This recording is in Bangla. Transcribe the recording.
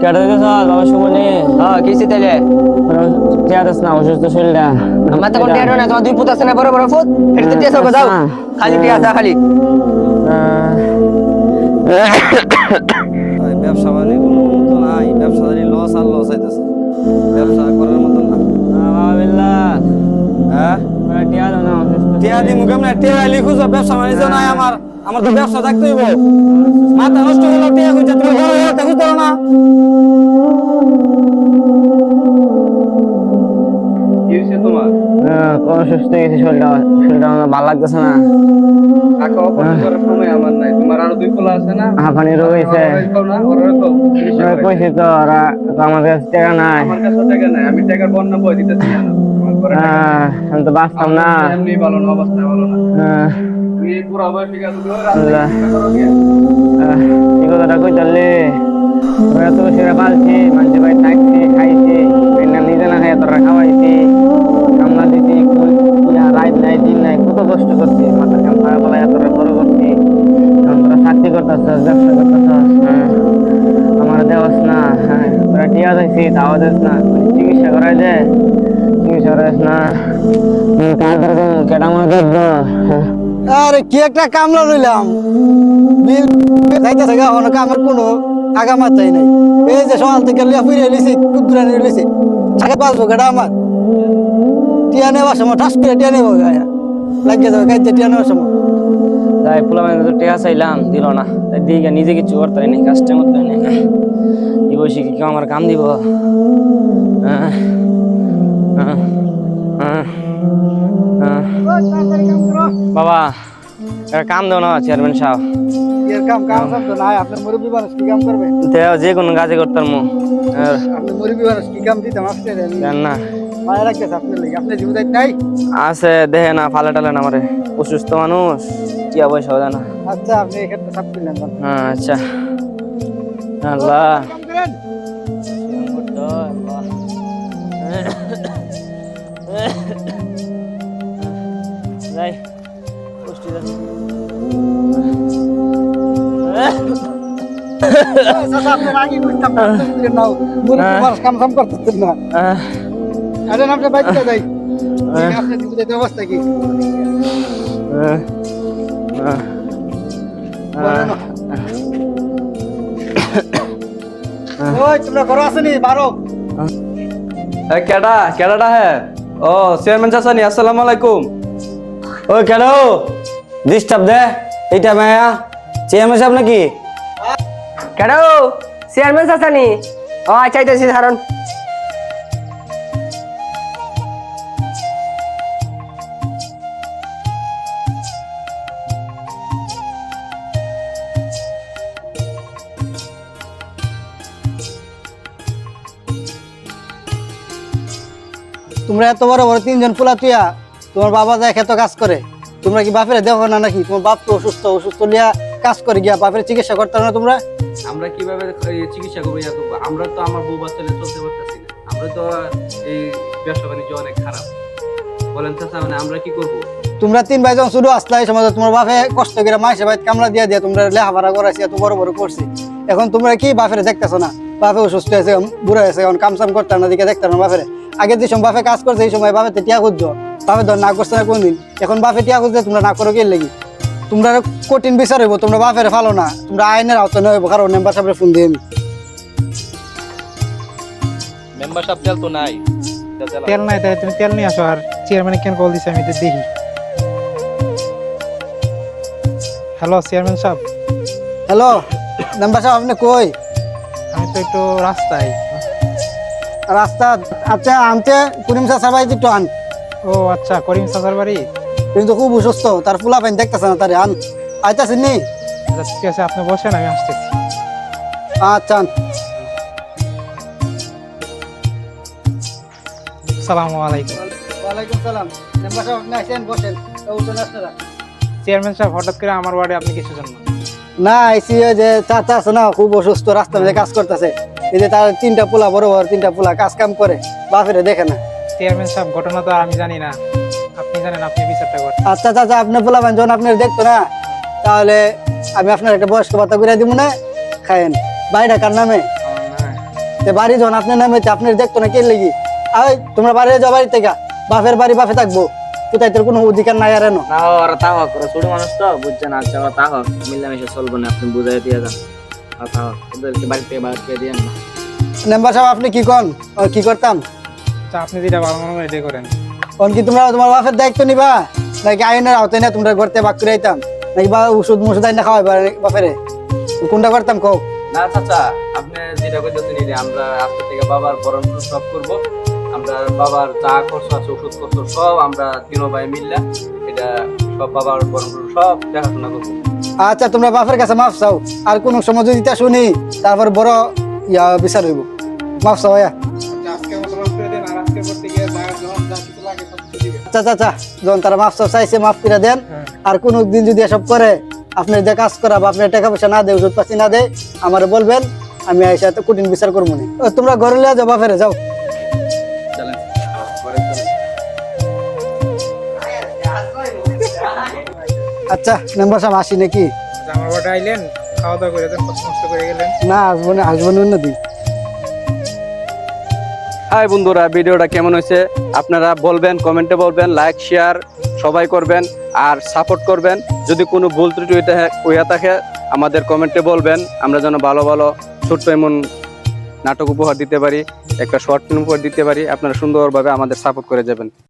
কেটে দিতেছ বাবা শুভনি হ্যাঁ কিসি তাইলে চেয়ারস না অসুস্থ শরীরটা আমার তো কোনো টিয়া না তোমার দুই পুত আছে না বড় বড় ফুট এটা তো টিয়া সব যাও খালি টিয়া আছে খালি ব্যবসা মতো নাই ব্যবসাদারি হ্যাঁ আমার আমার তো ব্যবসা থাকতে হইব মাথা নষ্ট হলো টিয়া তুমি বড় না। তোমার? অসুস্থ গেছে শরীরটা শরীরটা আমার ভালো লাগতেছে না। টাকা অপচয় করার সময় আমার নাই। তোমার আরও দুই পোলা আছে না? হাঁপানি রোগ হয়েছে। ওরাও না ওরাও তো চিকিৎসা করে। কইছি তো ওরা আমাদের কাছে টাকা নাই। আমার কাছে টাকা নাই আমি টাকার বন্যা বই দিতেছি না। আমার ঘরে টাকা আহ, আমি তো বাঁচতাম না। এমনি ভালো না অবস্থা ভালো না। তুমি কই চললে তোরা তো সেরা পালছি মানুষের বাড়ি খাইছি না নিজে না খাই তোরা খাওয়াইছি কামলা দিছি রাত নাই দিন নাই কত কষ্ট করছি মাথার কাম খারাপ বলা তোরা বড় করছি এখন তোরা চাকরি করতেছ ব্যবসা করতেছ হ্যাঁ আমার না হ্যাঁ টিয়া দিছি তাও দিস না চিকিৎসা করাই দে চিকিৎসা করাইস না ধরে কেটা মনে দেখব হ্যাঁ আরে কি একটা কামলা রইলাম। বিল যাইতেছে গা কোনো কামের কোনো আগামাতাই নাই এই যে সকাল থেকে লিয়া ফিরে লিছি কুদ্দুরা নিয়ে লিছি ছাকে বাঁচবো কেটা আমার? টিয়া নেওয়ার সময়, ঠাস করে টিয়া নেব গায়ে লাগিয়ে যাবে গাইতে টিয়া নেওয়ার সময়। তাই পোলা মানে টেকা চাইলাম, দিল না। তাই দিকে নিজে কিছু করতে নাই, কাজটা করতে নাই। এই বসে কি আমার কাম দিব? কাম দেও না চেয়ারম্যান সাহেব। এর কাম কাম সব তো নাই আপনার মুরব্বী মানুষ কি কাম করবে? দেও যে কোনো কাজে করতাম মু। আপনি মুরব্বী মানুষ কি কাম দিতাম আপনি জান না। মায়া রাখতেছে আপনার লেগে আপনি জীবন নাই? আছে দেহে না ফালে টালে না আমারে। অসুস্থ মানুষ টিয়া পয়সা হয় না আচ্ছা আপনি করলেন হ্যাঁ আচ্ছা। আল্লাহ। কাম কাম করতেছেন না আহ, আরে আপনি বাইতে যাই আপনার জীবনের অবস্থা কি আহ, আহ, বলেন না। ওই তোমরা ঘর আসেনি বারো এ, কেডা কেডাটা হে ও চেয়ারম্যান চাচা নি আসসালামু আলাইকুম ওই কেন ডিস্টার্ব দে এইটা মায়া চেয়ারম্যান সাহেব নাকি কেডা চেয়ারম্যান ও ধারণ। তোমরা এত বড় বড় তিনজন পোলা তুইয়া তোমার বাবা যায় খেত কাজ করে। তোমরা কি বাপের দেখো না নাকি? তোমার বাপ তো অসুস্থ অসুস্থ লিয়া কাজ করে গিয়া বাপের চিকিৎসা করতে না তোমরা? আমরা কীভাবে চিকিৎসা করব ইয়া করব? আমরা তো আমার বউ বাচ্চা চলতে পারতেছি না। আমরা তো এই ব্যবসা বাণিজ্য অনেক খারাপ। বলেন চাচা মানে আমরা কি করব? তোমরা তিন ভাই যখন শুরু আসলে এই সময় তোমার বাপে কষ্ট করে মাসে ভাই কামলা দিয়া দিয়া তোমরা লেখাপড়া করাইছি, এত বড় বড় করছি। এখন তোমরা কি বাপের দেখতেছো না? বাপে অসুস্থ হয়েছে বুড়ো হয়েছে, এখন কাম সাম করতে না দিকে দেখতে না বাপের। আগে যে সময় বাপে কাজ করছে, এই সময় বাপে টিয়া খুঁজছো বাপে ধর না করছে না কোনদিন। এখন বাপে টিয়া খুঁজছে তোমরা না করো কি লেগে? তোমরা কঠিন বিচার হইব তোমরা বাপের ফালো না। তোমরা আইনের আওতায় হইব কারণ মেম্বার সাহেবের ফোন দিয়ে আমি মেম্বারশিপ তেল তো নাই। তেল নাই তাই তুমি তেল নিয়ে আসো আর চেয়ারম্যান কেন কল দিছে আমি তো দেখি। হ্যালো চেয়ারম্যান সাহেব? হ্যালো মেম্বার সাহেব আপনি কই? আমি তো একটু রাস্তায়। রাস্তা আচ্ছা আনতে কুড়িম চাষা বাড়িতে একটু আন। ও আচ্ছা করিম সাসার বাড়ি? কিন্তু খুব অসুস্থ তার ফুলা পাইন দেখতেছে না তারে আন। আইতাছেন নি? ঠিক আছে আপনি বসেন আমি আসতেছি আচ্ছা। সালামু আলাইকুম। ওয়ালাইকুম সালাম। মেম্বার সাহেব আপনি আসেন বসেন। উঠুন আপনারা চেয়ারম্যান সাহেব হঠাৎ করে আমার ওয়ার্ডে আপনি কিছু না আইসি যে চাচা আছে না খুব অসুস্থ মধ্যে কাজ করতেছে। এই যে তার তিনটা পোলা বড় বড় তিনটা পোলা কাজ কাম করে বাপেরে দেখে না। চেয়ারম্যান সাহেব ঘটনা তো আমি জানি না। আপনি জানেন আপনি বিচারটা করেন। আচ্ছা চাচা আপনি পোলা যখন আপনি দেখতো না তাহলে আমি আপনার একটা বয়স্ক ভাতা করে দিব না খায়েন বাড়িটা কার নামে? বাড়ি যখন আপনার নামে আপনি দেখতো না কে লেগে? আই তোমরা বাড়ি যাও বাড়ি থেকে। বাপের বাড়ি বাপে থাকব। কোথায় তোর কোনো অধিকার নাই আর না ওরা তা হোক ছোট মানুষ তো বুঝছে না আচ্ছা তা হোক মিলামিশে চলবো না আপনি বুঝাই দিয়ে যান। আর তা হোক ওদেরকে বাড়ি থেকে বাড়ি দিয়ে না। মেম্বার সাহেব আপনি কি কন? ও, কি করতাম? আচ্ছা, আপনি যেটা ভালো মনে হয় এটাই করেন। কি তোমরা তোমার বাপের দায়িত্ব নিবা? নাকি আইনের আওতায় না তোমরা ঘরতে বাক করে আইতাম? নাকি বা ওষুধ মুষুধ আইনা খাওয়াই বাপেরে? কোনটা করতাম কও? না চাচা আপনি যেটা করতেছেন এই যে আমরা আজকে থেকে বাবার বরণ সব করব। আমরা বাবার যা খরচ আছে ওষুধ খরচ সব আমরা তিন ভাই মিললা এটা সব বাবার বরণ সব দেখাশোনা করব। আচ্ছা তোমরা বাপের কাছে মাফ চাও। আর কোন সময় যদি তা শুনি তারপর বড় ইয়া বিচার হইব। মাফ চাও আচ্ছা আচ্ছা যখন তারা মাফ চাইছে মাফ করে দেন। আর কোনো দিন যদি এসব করে আপনি যে কাজ করা বা আপনার টাকা পয়সা না দেয় ওষুধ পাতি না দেয় আমার বলবেন আমি এসে তো কঠিন বিচার করব না। তোমরা ঘরে লিয়ে যাও বাপেরে যাও। আচ্ছা মেম্বার সাহেব আসি নাকি? আচ্ছা, আমার আইলেন খাওয়া দাওয়া করে দেন কষ্ট করে গেলেন। না আসব না আসব না অন্যদিন। হাই বন্ধুরা, ভিডিওটা কেমন হয়েছে? আপনারা বলবেন, কমেন্টে বলবেন লাইক শেয়ার সবাই করবেন আর সাপোর্ট করবেন। যদি কোনো ভুল ত্রুটি হইতে- হইয়া থাকে, আমাদের কমেন্টে বলবেন। আমরা যেন ভালো ভালো, ছোট্ট এমন নাটক উপহার দিতে পারি, একটা শর্ট ফিল্ম উপহার দিতে পারি। আপনারা সুন্দরভাবে আমাদের সাপোর্ট করে যাবেন।